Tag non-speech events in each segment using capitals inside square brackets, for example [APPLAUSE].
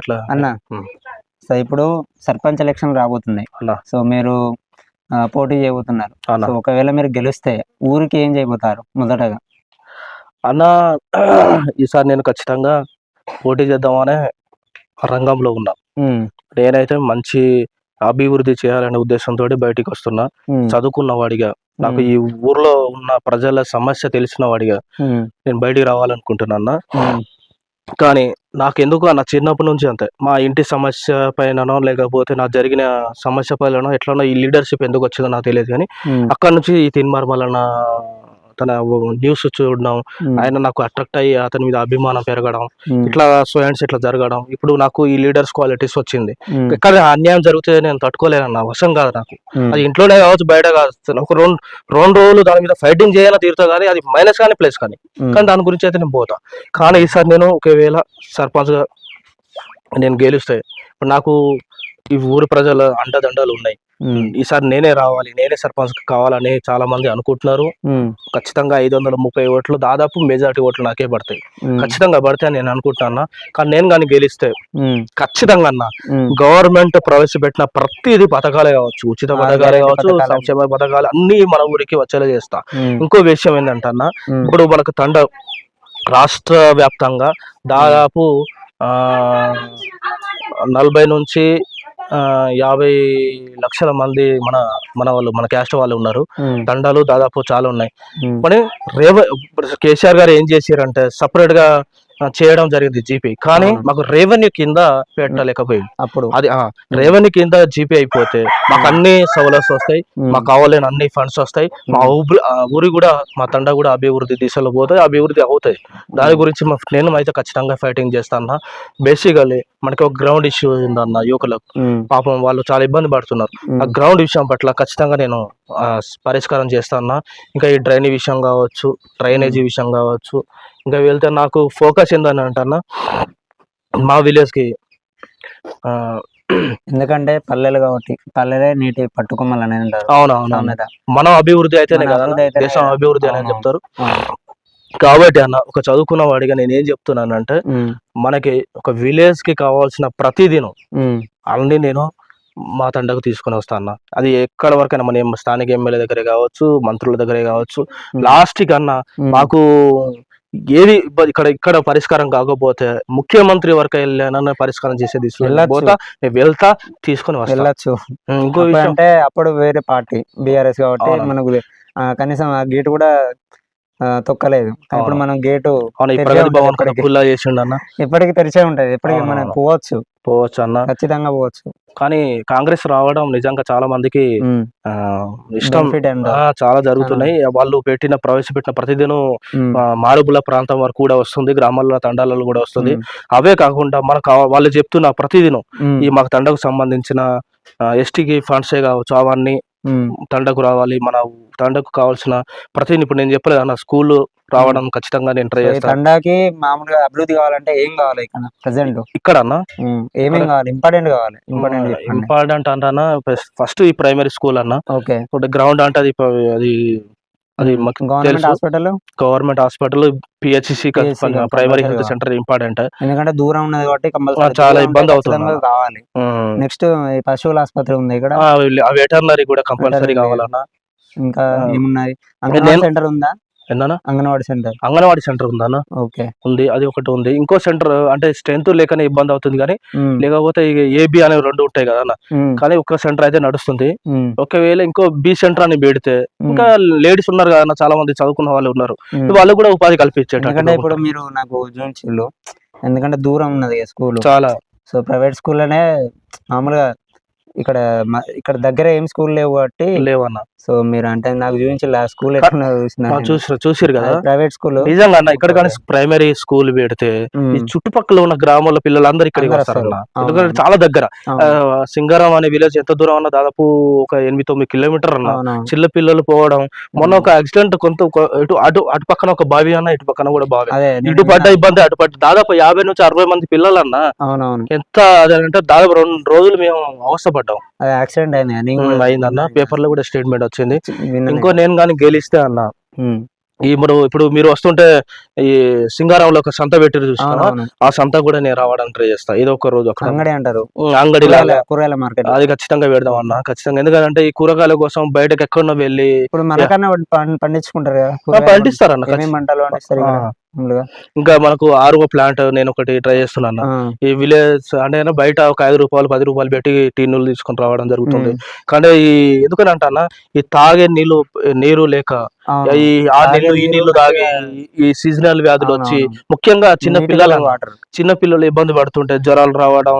అట్లా అన్న. సో ఇప్పుడు సర్పంచ్ ఎలక్షన్ రాబోతున్నాయి. సో మీరు పోటీ చేయబోతున్నారు. సో ఒకవేళ మీరు గెలిస్తే ఊరికి ఏం చేయబోతారు మొదటగా? అన్న ఈసారి నేను ఖచ్చితంగా పోటీ చేద్దామనే రంగంలో ఉన్నా. నేనైతే మంచి అభివృద్ధి చేయాలనే ఉద్దేశంతో బయటికి వస్తున్నా. చదువుకున్న వాడిగా నాకు ఈ ఊర్లో ఉన్న ప్రజల సమస్య తెలిసిన వాడిగా నేను బయటికి రావాలనుకుంటున్నా కానీ నాకు ఎందుకు నా చిన్నప్పటి నుంచి అంతే. మా ఇంటి సమస్య పైననో లేకపోతే నాకు జరిగిన సమస్య పైననో ఎట్లనో ఈ లీడర్షిప్ ఎందుకు వచ్చిందో నాకు తెలియదు కానీ అక్కడ నుంచి ఈ తిన్మార్మలన్న తన న్యూస్ చూడడం ఆయన నాకు అట్రాక్ట్ అయ్యి అతని మీద అభిమానం పెరగడం ఇట్లా స్టూడెంట్స్ ఇట్లా జరగడం. ఇప్పుడు నాకు ఈ లీడర్స్ క్వాలిటీస్ వచ్చింది. ఉమ్, ఎక్కడ అన్యాయం జరిగితే నేను తట్టుకోలేను వశం కాదు నాకు. అది ఇంట్లోనే కావచ్చు బయట కావచ్చు. ఒక రెండు రెండు రోజులు దాని మీద ఫైటింగ్ చేయాలని తీరుతా కానీ అది మైనస్ కానీ ప్లస్ కానీ కానీ దాని గురించి అయితే నేను పోతా. కానీ ఈసారి నేను ఒకవేళ సర్పంచ్గా నేను గెలిస్తే ఇప్పుడు నాకు ఈ ఊరి ప్రజల అండదండలు ఉన్నాయి. ఈసారి నేనే రావాలి నేనే సర్పంచ్ కావాలని చాలా మంది అనుకుంటున్నారు ఖచ్చితంగా ఐదు వందల ముప్పై ఓట్లు దాదాపు మెజారిటీ ఓట్లు నాకే పడతాయి. ఖచ్చితంగా పడతాయి అని నేను అనుకుంటున్నా కానీ నేను కానీ గెలిస్తే ఖచ్చితంగా అన్న గవర్నమెంట్ ప్రవేశపెట్టిన ప్రతిదీ పథకాలే కావచ్చు ఉచిత పథకాలే కావచ్చు. సంక్షేమ పథకాలు అన్ని మన ఊరికి వచ్చేలా చేస్తా. ఇంకో విషయం ఏంటంటే అన్న ఇప్పుడు మనకు తండ రాష్ట్ర వ్యాప్తంగా దాదాపు ఆ, నలభై నుంచి యాభై లక్షల మంది మన మన వాళ్ళు మన క్యాస్ట్ వాళ్ళు ఉన్నారు. తండాలు దాదాపు చాలా ఉన్నాయి. కానీ రేవ కేసీఆర్ గారు ఏం చేశారంటే సపరేట్గా చేయడం జరిగింది జీపీ కానీ. మాకు రెవెన్యూ కింద పెట్టలేకపోయింది అప్పుడు. అది రెవెన్యూ కింద జీపీ అయిపోతే మాకు అన్ని సవలస్ వస్తాయి మాకు కావాలని అన్ని ఫండ్స్ వస్తాయి. మా ఊరి కూడా మా తండ కూడా అభివృద్ధి దిశలో పోతాయి అభివృద్ధి అవుతాయి. దాని గురించి నేను అయితే ఖచ్చితంగా ఫైటింగ్ చేస్తాను బేసికల్లీ మనకి ఒక గ్రౌండ్ ఇష్యూ ఉందన్న యువకులకు. పాపం వాళ్ళు చాలా ఇబ్బంది పడుతున్నారు. ఆ గ్రౌండ్ విషయం పట్ల ఖచ్చితంగా నేను పరిష్కారం చేస్తాను ఇంకా ఈ డ్రైనేజ్ విషయం కావచ్చు డ్రైనేజీ విషయం కావచ్చు ఇంకా వెళ్తే నాకు ఫోకస్ ఏందని అంటన్నా మా విలేజ్కి ఎందుకంటే పల్లెలు కాబట్టి పల్లెలే నీటి అనేది అంటారు. అవునవును. మనం అభివృద్ధి అయితేనే కదా దేశం. అభివృద్ధి అవునవును. చెప్తారు. కాబట్టి అన్న ఒక చదువుకున్న వాడిగా నేను ఏం చెప్తున్నానంటే ఉమ్, మనకి ఒక విలేజ్కి కావాల్సిన ప్రతిదినం అన్ని నేను మా తండకు తీసుకొని వస్తాను అది ఎక్కడ వరకైనా మన స్థానిక ఎమ్మెల్యే దగ్గరే కావచ్చు మంత్రుల దగ్గరే కావచ్చు. లాస్ట్ కన్నా మాకు ఏది ఇక్కడ ఇక్కడ పరిష్కారం కాకపోతే ముఖ్యమంత్రి వరకు వెళ్ళానన్న పరిష్కారం చేసే దిశలో నేను వెళ్ళొచ్చు. పోతా వెళ్తా తీసుకొని వెళ్ళొచ్చు ఇంకో అంటే అప్పుడు వేరే పార్టీ బీఆర్ఎస్ కాబట్టి. మనకు కనీసం ఆ గేట్ కూడా తొక్కలేదు. ఇప్పుడు. మనం గేటు. ఫుల్లా చేసిండు అన్న ఎప్పటికీ. తెరిచే ఉంటది. ఎప్పటికీ మనం. పోవచ్చు పోవచ్చు. అన్న ఖచ్చితంగా పోవచ్చు. కానీ కాంగ్రెస్ రావడం నిజంగా చాలా మందికి ఇష్టం. చాలా జరుగుతున్నాయి. వాళ్ళు పెట్టిన ప్రవేశపెట్టిన ప్రతిదినం మారుమూల ప్రాంతం వరకు కూడా వస్తుంది. గ్రామాల్లో తండాలలో కూడా వస్తుంది. అవే కాకుండా మనకు వాళ్ళు చెప్తున్న ప్రతిదినం ఈ మాకు తండకు సంబంధించిన ఎస్టీకి ఫండ్సే కావచ్చు అవన్నీ తండకు రావాలి. మన తండకు కావాల్సిన ప్రతి ఇప్పుడు నేను చెప్పలేదు అన్న స్కూల్ రావడం ఖచ్చితంగా నేను ట్రై చేస్తాను తండాకి మామూలుగా అభివృద్ధి కావాలంటే ఏం కావాలి ఇక్కడ ప్రజెంట్? ఇక్కడ అన్న? ఏమేం కావాలి? ఇంపార్టెంట్ కావాలి. ఇంపార్టెంట్ ఇంపార్టెంట్ అంటానా? ఫస్ట్ ఈ ప్రైమరీ స్కూల్ అన్న. ఓకే. గ్రౌండ్ అంటే అది అది అది మాకు government hospital government hospital PHC primary health. Centre important ఎందుకంటే దూరం ఉన్నది కాబట్టి చాలా ఇబ్బంది అవుతుంది. కావాలి నెక్స్ట్ పశువుల ఆసుపత్రి ఉంది ఇక్కడ వెటర్నరీ కూడా కంపల్సరీ. కావాలన్నా ఇంకా. ఏమున్నాయి సెంటర్ ఉందా ఏందన్నా అంగన్వాడీ సెంటర్. అంగన్వాడీ సెంటర్ ఉందన్న ఓకే. ఉంది అది ఒకటి ఉంది. ఇంకో సెంటర్ అంటే స్ట్రెంత్ లేకనే ఇబ్బంది అవుతుంది కానీ లేకపోతే ఏబి అనేవి రెండు ఉంటాయి కదా అన్న. కానీ ఒక సెంటర్ అయితే నడుస్తుంది. ఒకవేళ ఇంకో బి సెంటర్ అని పెడితే ఇంకా లేడీస్ ఉన్నారు కదా చాలా మంది చదువుకున్న వాళ్ళు ఉన్నారు. వాళ్ళు కూడా ఉపాధి ఇప్పుడు మీరు నాకు ఎందుకంటే దూరం ఉన్నది స్కూల్. చాలా. సో ప్రైవేట్ స్కూల్లోనే మామూలుగా ఇక్కడ ఇక్కడ దగ్గర ఏం స్కూల్ లేవు కాబట్టి లేవన్న. సో మీరు అంటే నాకు చూపించి ఆ స్కూల్ ఎట్లా చూసిన చూసారు చూసారు కదా? ప్రైవేట్ స్కూల్ నిజంగా అన్న ఇక్కడ కానీ ప్రైమరీ స్కూల్ పెడితే ఈ చుట్టుపక్కల ఉన్న గ్రామాల పిల్లలందరూ ఇక్కడికి అందరూ వస్తారన్న వస్తారు. ఎందుకంటే. చాలా దగ్గర. సింగారం అనే విలేజ్ ఎంత దూరం అన్న దాదాపు ఒక ఎనిమిది తొమ్మిది కిలోమీటర్ అన్న. చిన్న పిల్లలు పోవడం మొన్న ఒక యాక్సిడెంట్ కొంత ఇటు అటు అటు పక్కన ఒక బావి అన్న ఇటు పక్కన కూడా బావి. ఇటు పడ్డ. ఇబ్బంది అటు పడ్డ దాదాపు యాభై నుంచి అరవై మంది పిల్లలన్న. అవునవును. ఎంత అదంటే దాదాపు రెండు రోజులు మేము అవస్థపడ్డాం. అది యాక్సిడెంట్ అయింది అయిందన్న. పేపర్లో కూడా స్టేట్మెంట్ వచ్చింది. ఇంకో నేను కానీ గెలిస్తే అన్న ఈ ఇప్పుడు ఇప్పుడు మీరు వస్తుంటే ఈ సింగారంలో ఒక సంత పెట్టిరు చూసినా అవునవును. ఆ సంత కూడా నేను రావడానికి ట్రై చేస్తా. ఏదో ఒక రోజు అక్కడ అంగడి అంటారు. అంగడి కూరగాయల- మార్కెట్. అది ఖచ్చితంగా పెడదాం అన్న ఖచ్చితంగా. ఎందుకంటే ఈ కూరగాయల కోసం బయటకు ఎక్కడో వెళ్ళి ఇప్పుడు మనకన్నా పండించుకుంటారు కదా పండిస్తారు. మామూలుగా? ఇంకా మనకు ఆరుగో ప్లాంట్ నేను ఒకటి ట్రై చేస్తున్నాను. ఈ విలేజ్ అంటే బయట ఒక ఐదు రూపాయలు పది రూపాయలు పెట్టి టీన్నులు తీసుకొని రావడం జరుగుతుంది. కానీ ఈ ఎందుకని అంటానా? ఈ తాగే నీళ్ళు నీరు లేక. ఈ ఆ నీళ్ళు ఈ నీళ్ళు తాగి ఈ సీజనల్ వ్యాధులు వచ్చి. ముఖ్యంగా చిన్న పిల్లల చిన్న పిల్లలు ఇబ్బంది పడుతుంటే జ్వరాలు రావడం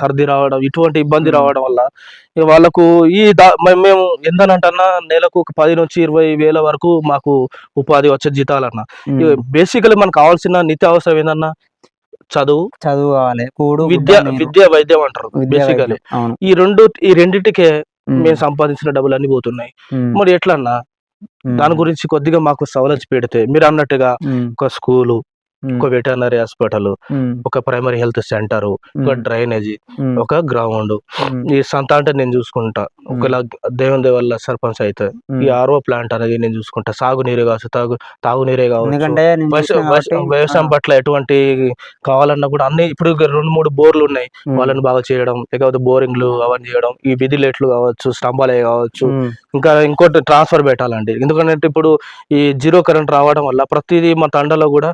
సర్ది రావడం ఇటువంటి ఇబ్బంది. రావడం వల్ల వాళ్ళకు ఈ మేము ఎంతనంటన్నా నెలకు ఒక పది నుంచి ఇరవై వేల వరకు మాకు ఉపాధి వచ్చే జీతాలన్న బేసికలీ మనకు కావాల్సిన నిత్య అవసరం ఏందన్నా? చదువు. చదువు కావాలి. కూడు విద్య. విద్య వైద్యం అంటారు. బేసికలీ ఈ రెండు ఈ రెండింటికే మేము సంపాదించిన డబ్బులు అన్ని పోతున్నాయి మరి ఎట్లన్నా? దాని గురించి కొద్దిగా మాకు సవలచి పెడితే మీరు అన్నట్టుగా ఒక స్కూలు ఒక వెటర్నరీ హాస్పిటల్ ఒక ప్రైమరీ హెల్త్ సెంటర్ ఒక డ్రైనేజీ ఒక గ్రౌండ్. ఈ సంత అంటే నేను చూసుకుంటా. ఒకవేళ దేవుని దయ వల్ల సర్పంచ్ అయితే. ఈ ఆరో ప్లాంట్ అనేది నేను చూసుకుంటా. సాగునీరే కావచ్చు తాగు తాగునీరే కావచ్చు. వ్యవసాయం పట్ల ఎటువంటి కావాలన్నా కూడా అన్ని ఇప్పుడు రెండు మూడు బోర్లు ఉన్నాయి. వాళ్ళని బాగా చేయడం లేకపోతే బోరింగ్లు అవన్నీ చేయడం ఈ విధి లైట్లు కావచ్చు స్తంభాలే కావచ్చు. ఇంకా ఇంకోటి ట్రాన్స్ఫర్ పెట్టాలండి. ఎందుకంటే ఇప్పుడు ఈ జీరో కరెంట్ రావడం వల్ల ప్రతిదీ మా తండలో కూడా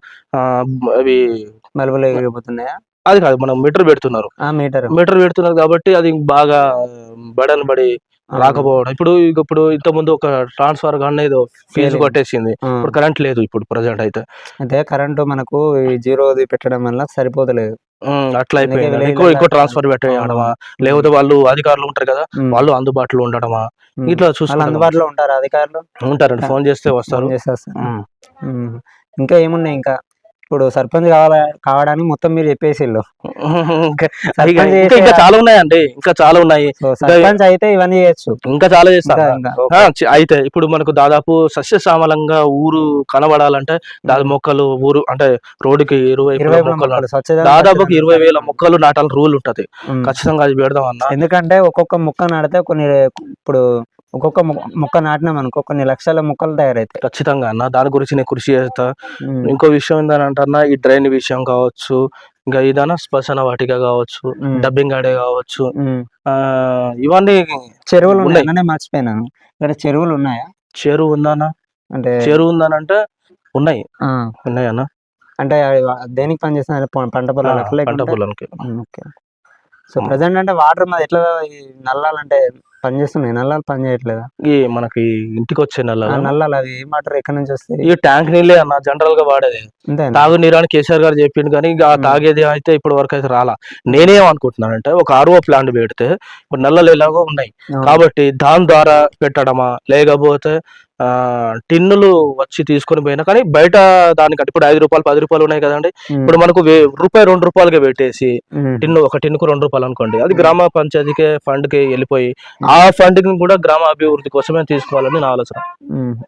అవి ఎగిరిపోతున్నాయా? అది కాదు మనం మీటర్ పెడుతున్నారు. మీటర్. మీటర్ పెడుతున్నారు కాబట్టి అది బాగా బడన్ పడి రాకపోవడం. ఇప్పుడు ఇప్పుడు ఇంత ముందు ఒక ట్రాన్స్ఫర్ కానీ ఏదో ఫీజు. కొట్టేసింది. ఇప్పుడు కరెంట్ లేదు ఇప్పుడు ప్రజెంట్ అయితే. అయితే కరెంటు మనకు జీరోది పెట్టడం వల్ల సరిపోతలేదు. అట్లా అయిపోయింది. ఇంకో విలేజ్లలో ట్రాన్స్ఫర్ పెట్టేయడమా లేకపోతే వాళ్ళు అధికారులు ఉంటారు కదా వాళ్ళు అందుబాటులో ఉండడమా. ఇట్లా వాళ్ళు చూసుకుంటారు అందుబాటులో ఉంటారు అధికారులు? ఉంటారండి. ఫోన్ చేస్తే వస్తారు. ఇంకా ఏమున్నాయి ఇంకా? ఇప్పుడు సర్పంచ్ కావాల కావడానికి మొత్తం మీరు చెప్పేసి ఇంకా చాలా ఉన్నాయండి ఇంకా చాలా ఉన్నాయి. సర్పంచ్ అయితే ఇవన్నీ చేయొచ్చు. ఇంకా చాలా చేస్తాను ఇంకా ఇంకా ఆ, చి- అయితే ఇప్పుడు మనకు దాదాపు సస్యశ్యామలంగా ఊరు కనబడాలంటే దాదాపు మొక్కలు ఊరు అంటే రోడ్డుకి ఇరవై ఇరవై మొక్కలు దాదాపు ఇరవై వేల మొక్కలు నాటాలని రూల్ ఉంటది. ఖచ్చితంగా అది పెడదాం అన్న ఎందుకంటే ఒక్కొక్క మొక్క నాటితే కొన్ని ఇప్పుడు ఒక్కొక్క మొక్క నాటినాం అనుకో కొన్ని లక్షల మొక్కలు తయారవుతాయి ఖచ్చితంగా అన్న దాని గురించి నేను కృషి చేస్తా. ఇంకో విషయం ఏంటంటే ఈ డ్రైన్ విషయం కావచ్చు ఇంకా ఏదైనా శ్మశాన వాటిక కావచ్చు. డబ్బింగ్ ఆడే కావచ్చు ఇవన్నీ చెరువులు ఉన్నాయి. మర్చిపోయినాను ఇక్కడ చెరువులు ఉన్నాయా? చెరువు ఉందన్న? అంటే చెరువు ఉందనంటే ఉన్నాయి. ఉన్నాయి అన్న. అంటే దేనికి పని చేస్తున్నారు? పంట పొలాలకు పంట పొలానికి. ఓకే. సో ప్రజెంట్ అంటే వాటర్ మాది ఎట్లా ఈ నల్లాలు అంటే పని చేస్తున్నాయి నల్లాలు పని చేయట్లేదా? ఈ మనకి ఇంటికి వచ్చే నెల ఆ నల్లాలు అవి ఏ వాటర్ ఎక్కడి నుంచి వస్తాయి? ఈ ట్యాంక్ నీళ్ళే అన్న జనరల్గా వాడేది తాగునీరు అని కేసీఆర్ గారు చెప్పిండు కానీ ఇక. తాగేది అయితే ఇప్పటి వరకు అయితే రాలా. నేనేమనుకుంటున్నానంటే ఒక ఆర్ఓ ప్లాంట్ పెడితే ఇప్పుడు నల్లలు ఎలాగో ఉన్నాయి. కాబట్టి దాని ద్వారా పెట్టడమా? లేకపోతే ఆ టిన్నులు వచ్చి తీసుకొని పోయినా కానీ బయట దానికంటే ఇప్పుడు ఐదు రూపాయలు పది రూపాయలు ఉన్నాయి కదండి. ఇప్పుడు మనకు రూపాయి రెండు రూపాయలుగా పెట్టేసి. టిన్ను ఒక టిన్నుకు రెండు రూపాయలు అనుకోండి. అది. గ్రామ పంచాయతీకే ఫండ్కి వెళ్ళిపోయి ఆ ఫండ్ని కూడా గ్రామ అభివృద్ధి కోసమే తీసుకోవాలని నా ఆలోచన.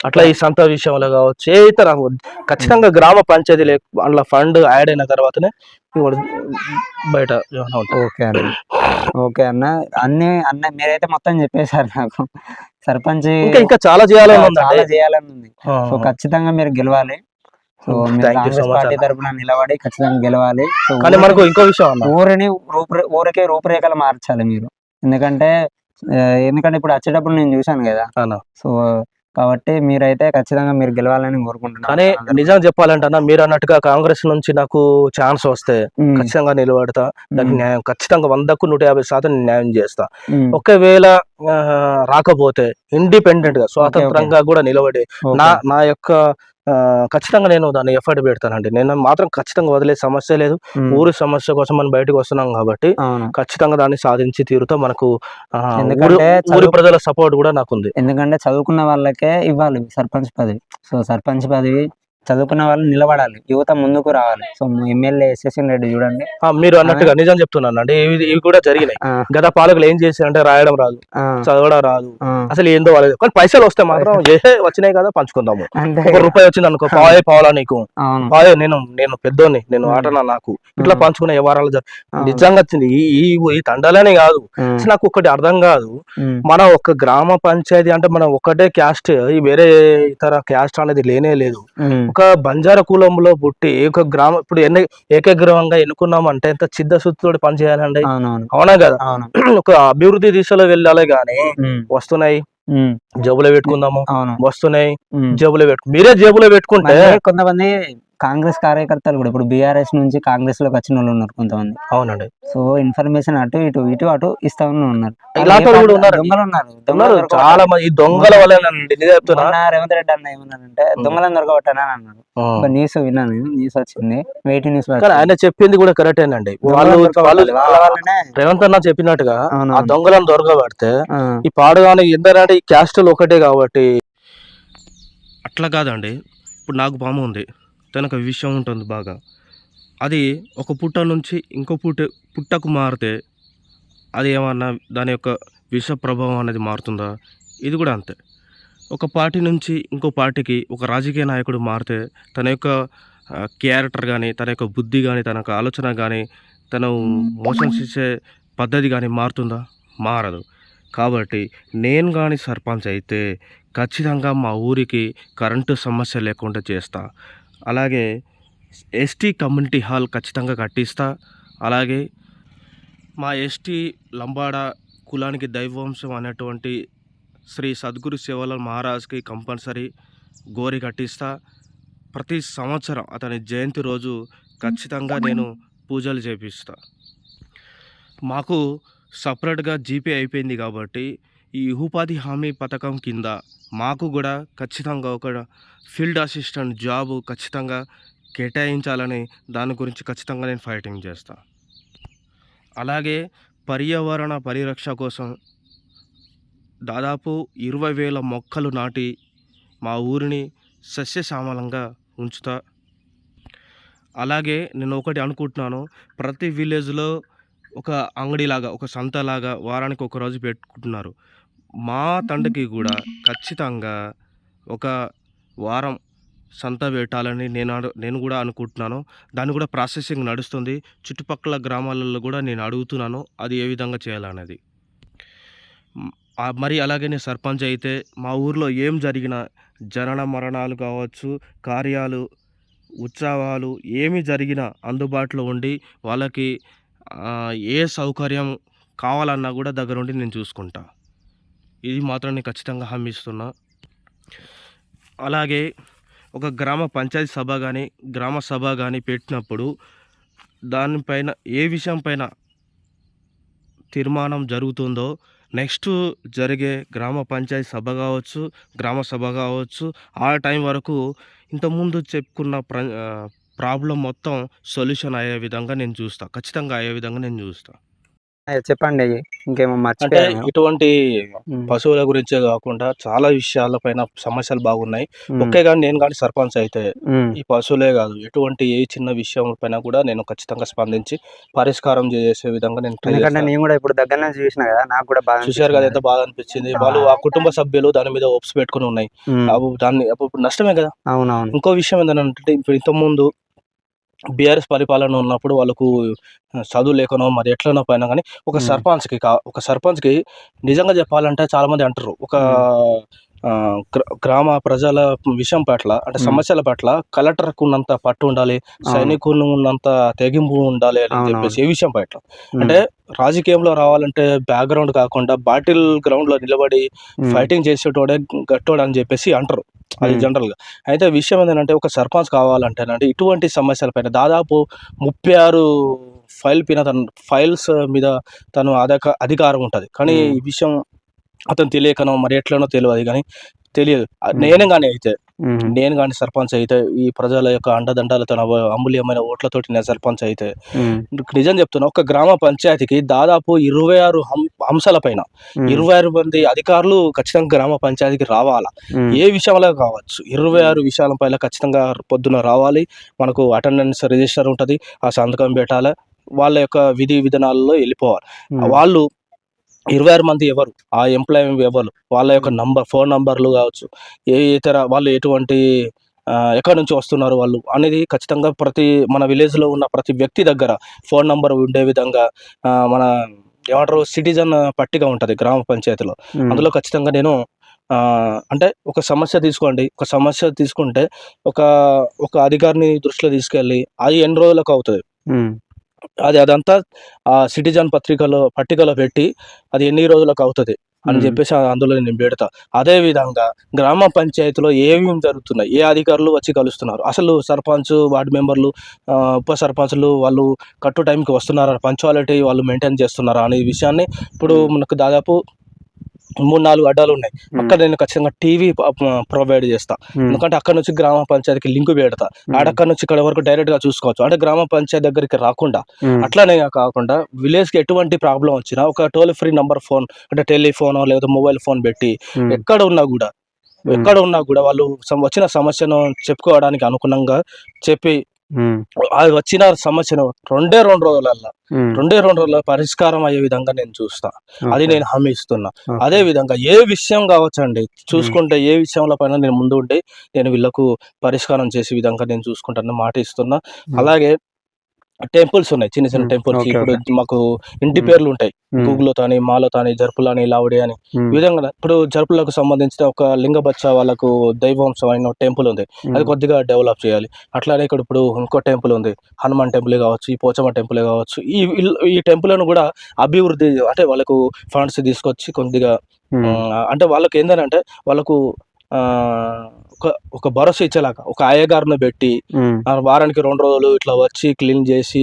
అట్లా ఈ సంత విషయంలో కావచ్చు ఏ ఇతర ఖచ్చితంగా గ్రామ పంచాయతీ లేక అందులో ఫండ్ యాడ్ అయిన తర్వాతనే బయట ఓకే అన్న. ఓకే అన్న. అన్ని అన్న మీరైతే మొత్తం చెప్పేశారు నాకు. సర్పంచ్ ఇంకా ఇంకా చాలా చేయాలని చాలా చేయాలని ఉంది. ఆ, సో ఖచ్చితంగా మీరు గెలవాలి. So Congress party. తరఫున నిలబడి ఖచ్చితంగా గెలవాలి. సో మనకు ఇంకో విషయం ఊరిని రూపురే ఊరికే రూపురేఖలు మార్చాలి మీరు. ఎందుకంటే ఆ, ఎందుకంటే ఇప్పుడు వచ్చేటప్పుడు నేను చూశాను కదా. అన్న సో కాబట్టి మీరైతే ఖచ్చితంగా మీరు గెలవాలని కానీ కోరుకుంటున్నాను నిజం చెప్పాలంటే అన్న మీరు అన్నట్టుగా కాంగ్రెస్ నుంచి నాకు ఛాన్స్ వస్తే ఖచ్చితంగా నిలబడతా. దానికి న్యాయం ఖచ్చితంగా వందకు నూట యాభై శాతం న్యాయం చేస్తా. ఒకవేళ రాకపోతే ఇండిపెండెంట్గా స్వాతంత్రంగా కూడా నిలబడి. నా నా యొక్క ఖచ్చితంగా నేను దాన్ని ఎఫర్ట్ పెడతానండి. నేను మాత్రం ఖచ్చితంగా వదిలే సమస్య లేదు. ఊరి సమస్య కోసం మనం బయటకు వస్తున్నాం కాబట్టి ఖచ్చితంగా దాన్ని సాధించి తీరుతా మనకు ఊరు- ఎందుకంటే ఊరి చదువు- ప్రజల సపోర్ట్ కూడా నాకుంది. ఎందుకంటే చదువుకున్న వాళ్ళకే ఇవ్వాలి. సర్పంచ్ పదవి. సో సర్పంచ్ పదవి చదువుకున్న వాళ్ళు నిలబడాలి యువత ముందుకు రావాలి. సో ఎమ్మెల్యే ఎస్ఎస్ఎన్ రెడ్డి చూడండి. మీరు అన్నట్టుగా నిజం చెప్తున్నాను. అండి ఇవి కూడా జరిగినాయి. గత పాలకులు ఏం చేశారంటే రాయడం రాదు చదవడం రాదు. అసలు ఏందో వాళ్ళది. కానీ పైసలు వస్తే మాత్రం ఏ వచ్చినాయి కదా పంచుకుందాము. ఒక రూపాయి వచ్చింది అనుకో పాయే పావాలా నీకు. పాయే నేను నేను పెద్దోని నేను. ఆటనా నాకు? ఇట్లా. పంచుకునే వ్యవహారాలు. నిజంగా వచ్చింది. ఈ ఈ తండాలనే కాదు. అసలు నాకు ఒకటి అర్థం కాదు. మన ఒక గ్రామ పంచాయతీ అంటే మనం ఒకటే క్యాస్ట్ ఈ వేరే ఇతర క్యాస్ట్ అనేది లేనే లేదు. ఒక బంజారా కులంలో పుట్టి ఒక గ్రామం ఇప్పుడు ఎన్ని ఏకగ్రీవంగా ఎన్నుకున్నాం అంటే ఎంత చిత్తశుద్ధితో పని చేయాలండి? అవునా కదా? [CLEARS THROAT] ఒక అభివృద్ధి దిశలో వెళ్ళాలి గానీ వస్తున్నాయి. జేబులో పెట్టుకుందాము. వస్తున్నాయి. జేబులో పెట్టు మీరే జేబులో పెట్టుకుంటే కొంతమంది కాంగ్రెస్ కార్యకర్తలు కూడా ఇప్పుడు బీఆర్ఎస్ నుంచి కాంగ్రెస్లోకి వచ్చిన వాళ్ళు ఉన్నారు కొంతమంది. అవునండి. సో ఇన్ఫర్మేషన్ అటు ఇటు ఇటు అటు ఇస్తా ఉన్నారు. ఇలాంటి వాళ్ళు కూడా ఉన్నారు. దొంగలు ఉన్నారు. ఉన్నారు. దొంగలు దొరకబట్టాలి. చాలా మంది ఈ దొంగల వల్ల చెప్తున్నా. మొన్న రేవంత్ రెడ్డి అన్న ఏమన్నారంటే. దొంగలను దొరకబట్టాను అని అన్నారు ఆ. ఒక న్యూస్ విన్నాను నేను. న్యూస్ వచ్చింది. వెయిటింగ్ న్యూస్ కానీ ఆయన చెప్పింది కూడా కరెక్టేనండి వాళ్ళు వాళ్ళు వాళ్ళ వల్లనే రేవంత్ అన్న చెప్పినట్టుగా ఆ అవునవును. దొంగలను దొరకబడితే ఆ, ఈ పాడుగానే ఎందరంటే ఈ క్యాస్టులు ఒకటే కాబట్టి. అట్లా కాదండి. ఇప్పుడు నాకు పాము ఉంది. తనకు విషయం ఉంటుంది బాగా. అది ఒక పుట్ట నుంచి ఇంకో పుట్ట పుట్టకు మారితే అది ఏమన్నా దాని యొక్క విష ప్రభావం అనేది మారుతుందా? ఇది కూడా అంతే. ఒక పార్టీ నుంచి ఇంకో పార్టీకి ఒక రాజకీయ నాయకుడు మారితే తన యొక్క క్యారెక్టర్ కానీ తన యొక్క బుద్ధి కానీ తన యొక్క ఆలోచన కానీ తను మోసం చేసే పద్ధతి కానీ మారుతుందా? మారదు. కాబట్టి నేను కానీ సర్పంచ్ అయితే ఖచ్చితంగా మా ఊరికి కరెంటు సమస్య లేకుండా చేస్తా. అలాగే ఎస్టీ కమ్యూనిటీ హాల్ ఖచ్చితంగా కట్టిస్తా. అలాగే మా ఎస్టీ లంబాడ కులానికి దైవవంశం అనేటువంటి శ్రీ సద్గురు శివల మహారాజ్కి కంపల్సరీ గోరి కట్టిస్తా. ప్రతి సంవత్సరం అతని జయంతి రోజు ఖచ్చితంగా నేను పూజలు చేపిస్తా. మాకు సపరేట్గా జీపే అయిపోయింది కాబట్టి ఈ ఉపాధి హామీ పథకం కింద మాకు కూడా ఖచ్చితంగా ఒక ఫీల్డ్ అసిస్టెంట్ జాబ్ ఖచ్చితంగా కేటాయించాలని దాని గురించి ఖచ్చితంగా నేను ఫైటింగ్ చేస్తాను అలాగే పర్యావరణ పరిరక్ష కోసం దాదాపు ఇరవై వేల మొక్కలు నాటి మా ఊరిని సస్యశ్యామలంగా ఉంచుతా. అలాగే నేను ఒకటి అనుకుంటున్నాను ప్రతి విలేజ్లో ఒక అంగడిలాగా ఒక సంతలాగా వారానికి ఒక రోజు పెట్టుకుంటున్నారు. మా తండ్రికి కూడా ఖచ్చితంగా ఒక వారం సంత పెట్టాలని నేను నేను కూడా అనుకుంటున్నాను. దాన్ని కూడా ప్రాసెసింగ్ నడుస్తుంది. చుట్టుపక్కల గ్రామాలలో కూడా నేను అడుగుతున్నాను. అది ఏ విధంగా చేయాలనేది మరి అలాగే నేను సర్పంచ్ అయితే మా ఊర్లో ఏం జరిగినా జనన మరణాలు కావచ్చు కార్యాలు ఉత్సవాలు ఏమి జరిగినా అందుబాటులో ఉండి వాళ్ళకి ఏ సౌకర్యం కావాలన్నా కూడా దగ్గరుండి నేను చూసుకుంటా. ఇది మాత్రం నేను ఖచ్చితంగా హామీ ఇస్తున్నా అలాగే ఒక గ్రామ పంచాయతీ సభ కానీ గ్రామ సభ కానీ పెట్టినప్పుడు దానిపైన ఏ విషయం పైన తీర్మానం జరుగుతుందో నెక్స్ట్ జరిగే గ్రామ పంచాయతీ సభ కావచ్చు గ్రామ సభ కావచ్చు ఆ టైం వరకు ఇంతకుముందు చెప్పుకున్న ప్ర ప్రాబ్లం మొత్తం సొల్యూషన్ అయ్యే విధంగా నేను చూస్తాను ఖచ్చితంగా అయ్యే విధంగా నేను చూస్తాను చెప్పండి ఇంకేమో అంటే మర్చిపోయాను. ఇటువంటి పశువుల గురించే కాకుండా చాలా విషయాల పైన సమస్యలు బాగున్నాయి. ఒకే కానీ నేను కానీ సర్పంచ్ అయితే. ఉమ్, ఈ పశువులే కాదు ఎటువంటి ఏ చిన్న విషయం పైన కూడా నేను ఖచ్చితంగా స్పందించి పరిష్కారం చేసే విధంగా నేను ఎందుకంటే చేస్తాను నేను కూడా ఇప్పుడు దగ్గర నుంచి చూసిన కదా నాకు కూడా బాగా చూశారు కదా ఎంత. బాగా అనిపించింది. వాళ్ళు ఆ కుటుంబ సభ్యులు దాని మీద ఒప్స్ పెట్టుకుని ఉన్నాయి. అప్పుడు దాన్ని అప్పుడు నష్టమే కదా. అవునవును. ఇంకో విషయం ఏంటంటే ఇప్పుడు ఇంతకుముందు బీఆర్ఎస్ పరిపాలన ఉన్నప్పుడు వాళ్ళకు చదువు లేకనో మరి ఎట్లనో పైన కానీ ఒక. సర్పంచ్కి కా ఒక సర్పంచ్కి నిజంగా చెప్పాలంటే చాలా మంది అంటారు. ఒక గ్రామ ప్రజల విషయం పట్ల అంటే. సమస్యల పట్ల కలెక్టర్కు ఉన్నంత పట్టు ఉండాలి సైనికులు ఉన్నంత తెగింపు ఉండాలి అని. చెప్పేసి ఏ విషయం పట్ల. అంటే రాజకీయంలో రావాలంటే బ్యాక్గ్రౌండ్ కాకుండా బాటిల్ గ్రౌండ్లో నిలబడి ఫైటింగ్ చేసేటోడే గట్టోడు అని చెప్పేసి అంటారు. అది మ్మ్. జనరల్గా అయితే విషయం ఏంటంటే ఒక సర్పంచ్ కావాలంటే అంటే ఇటువంటి సమస్యలపైన దాదాపు ముప్పై ఆరు ఫైల్ పైన తన ఫైల్స్ మీద తను అధిక అధికారం ఉంటుంది కానీ. ఈ విషయం అతను తెలియకనో మరి ఎట్లనో తెలియదు కానీ తెలియదు. నేనే కానీ అయితే నేను కానీ సర్పంచ్ అయితే ఈ ప్రజల యొక్క అండదండాలతో అమూల్యమైన ఓట్లతోటి నేను సర్పంచ్ అయితే నిజం చెప్తున్నా ఒక గ్రామ పంచాయతీకి దాదాపు ఇరవై ఆరు అంశాల పైన ఇరవై ఆరు మంది అధికారులు ఖచ్చితంగా గ్రామ పంచాయతీకి రావాలా? ఏ విషయంలో కావచ్చు? ఇరవై ఆరు విషయాల పైన ఖచ్చితంగా పొద్దున రావాలి. మనకు అటెండెన్స్ రిజిస్టర్ ఉంటుంది ఆ సంతకం పెట్టాలి. వాళ్ళ యొక్క విధి విధానాలలో వెళ్ళిపోవాలి. వాళ్ళు ఇరవై ఆరు మంది ఎవరు? ఆ ఎంప్లాయ్ ఎవరు? వాళ్ళ యొక్క నంబర్ ఫోన్ నంబర్లు కావచ్చు ఏ ఇతర వాళ్ళు ఎటువంటి ఎక్కడి నుంచి వస్తున్నారు వాళ్ళు అనేది ఖచ్చితంగా ప్రతి మన విలేజ్లో ఉన్న ప్రతి వ్యక్తి దగ్గర ఫోన్ నంబర్ ఉండే విధంగా మన ఏమంటారు సిటిజన్ పట్టిక ఉంటుంది గ్రామ పంచాయతీలో. ఉమ్, అందులో ఖచ్చితంగా నేను అంటే ఒక సమస్య తీసుకోండి. ఒక సమస్య తీసుకుంటే ఒక ఒక అధికారిని దృష్టిలో తీసుకెళ్ళి అది ఎన్ని రోజులకు అవుతుంది? ఉమ్, అది అదంతా ఆ సిటిజన్ పత్రికలో పట్టికలో పెట్టి అది ఎన్ని రోజులకు అవుతుంది అని చెప్పేసి అందులో నేను పెడతా. అదే విధంగా గ్రామ పంచాయతీలో ఏమేమి జరుగుతున్నాయి ఏ అధికారులు వచ్చి కలుస్తున్నారు? అసలు సర్పంచ్ వార్డు మెంబర్లు ఉప సర్పంచ్లు వాళ్ళు కట్టు టైంకి వస్తున్నారా? పంచువాలిటీ వాళ్ళు మెయింటైన్ చేస్తున్నారా అనే విషయాన్ని ఇప్పుడు మనకు దాదాపు మూడు నాలుగు అడ్డాలు ఉన్నాయి. అక్కడ నేను ఖచ్చితంగా టీవీ ప్రొవైడ్ చేస్తా. ఎందుకంటే అక్కడ నుంచి గ్రామ పంచాయతీకి లింక్ పెడతా. ఆడక్కడ నుంచి ఇక్కడ వరకు డైరెక్ట్గా చూసుకోవచ్చు. అంటే గ్రామ పంచాయతీ దగ్గరికి రాకుండా అట్లానే కాకుండా విలేజ్కి ఎటువంటి ప్రాబ్లం వచ్చినా ఒక టోల్ ఫ్రీ నంబర్ ఫోన్ అంటే టెలిఫోన్ లేదా మొబైల్ ఫోన్ పెట్టి ఎక్కడ ఉన్నా కూడా ఎక్కడ ఉన్నా కూడా వాళ్ళు వచ్చిన సమస్యను చెప్పుకోవడానికి అనుగుణంగా చెప్పి అది వచ్చిన సమస్యను రెండే రెండు రోజులల్లో రెండే రెండు రోజుల పరిష్కారం అయ్యే విధంగా నేను చూస్తా. అది నేను హామీ ఇస్తున్నా. అదే విధంగా ఏ విషయం కావచ్చండి? చూసుకుంటే ఏ విషయంలో పైన నేను ముందు ఉండి నేను వీళ్ళకు పరిష్కారం చేసే విధంగా నేను చూసుకుంటాను మాట ఇస్తున్నా. అలాగే టెంపుల్స్ ఉన్నాయి. చిన్న చిన్న టెంపుల్స్. ఇప్పుడు. మాకు ఇంటి. పేర్లు ఉంటాయి. గూగుల్ అని మాలతో అని జరుపులు అని లావుడి అని. విధంగా ఇప్పుడు జరుపులకు సంబంధించిన ఒక లింగబచ్చ వాళ్ళకు దైవంశం అయిన టెంపుల్ ఉంది. అది కొద్దిగా డెవలప్ చేయాలి. అట్లానే ఇక్కడ ఇప్పుడు ఇంకో టెంపుల్ ఉంది. హనుమాన్ టెంపుల్ కావచ్చు ఈ పోచమ్మ టెంపుల్ కావచ్చు. ఈ ఈ టెంపుల్ను కూడా అభివృద్ధి అంటే వాళ్ళకు ఫండ్స్ తీసుకొచ్చి కొద్దిగా అంటే వాళ్ళకి ఏంటంటే వాళ్ళకు ఒక ఒక భరోసా ఇచ్చేలాగా ఒక అయ్యగారిని పెట్టి వారానికి రెండు రోజులు ఇట్లా వచ్చి క్లీన్ చేసి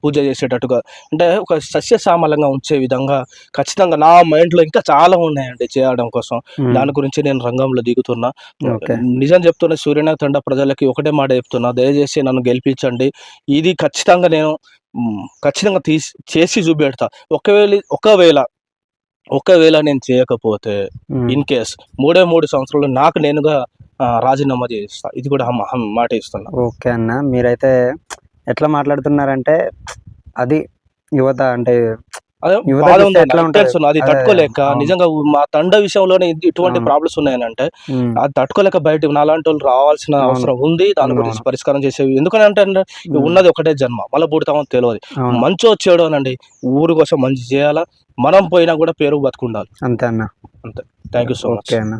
పూజ చేసేటట్టుగా అంటే ఒక సస్యశ్యామలంగా ఉంచే విధంగా ఖచ్చితంగా నా మైండ్లో ఇంకా చాలా ఉన్నాయండి చేయడం కోసం. దాని గురించి నేను రంగంలో దిగుతున్నా. నిజం చెప్తున్నా సూర్యనాథ్ తండ ప్రజలకి ఒకటే మాట చెప్తున్నా దయచేసి నన్ను గెలిపించండి. ఇది ఖచ్చితంగా నేను ఖచ్చితంగా తీసి చేసి చూపెడతా. ఒకవేళ ఒకవేళ ఒకవేళ నేను చేయకపోతే ఇన్ కేస్ మూడే మూడు సంవత్సరాలు నాకు నేనుగా రాజీనామా చేస్తా. ఇది కూడా మాట ఇస్తున్నా. ఓకే అన్న. మీరైతే ఎట్లా మాట్లాడుతున్నారంటే అది యువత అంటే అదే తట్టుకోలేక. నిజంగా మా తండ విషయంలోనే ఇటువంటి. ప్రాబ్లమ్స్ ఉన్నాయనంటే అది తట్టుకోలేక బయట నాలాంటి వాళ్ళు రావాల్సిన. అవసరం ఉంది. దాని గురించి. పరిష్కారం చేసేవి ఎందుకంటే ఉన్నది ఒకటే జన్మ. మళ్ళీ పుడతామో తెలియదు మంచి వచ్చేయడం అనండి ఊరు కోసం మంచి చేయాలా? మనం పోయినా కూడా పేరు బతుకుండాలి. అంతే అన్న. థ్యాంక్ యూ సో మచ్ అన్న.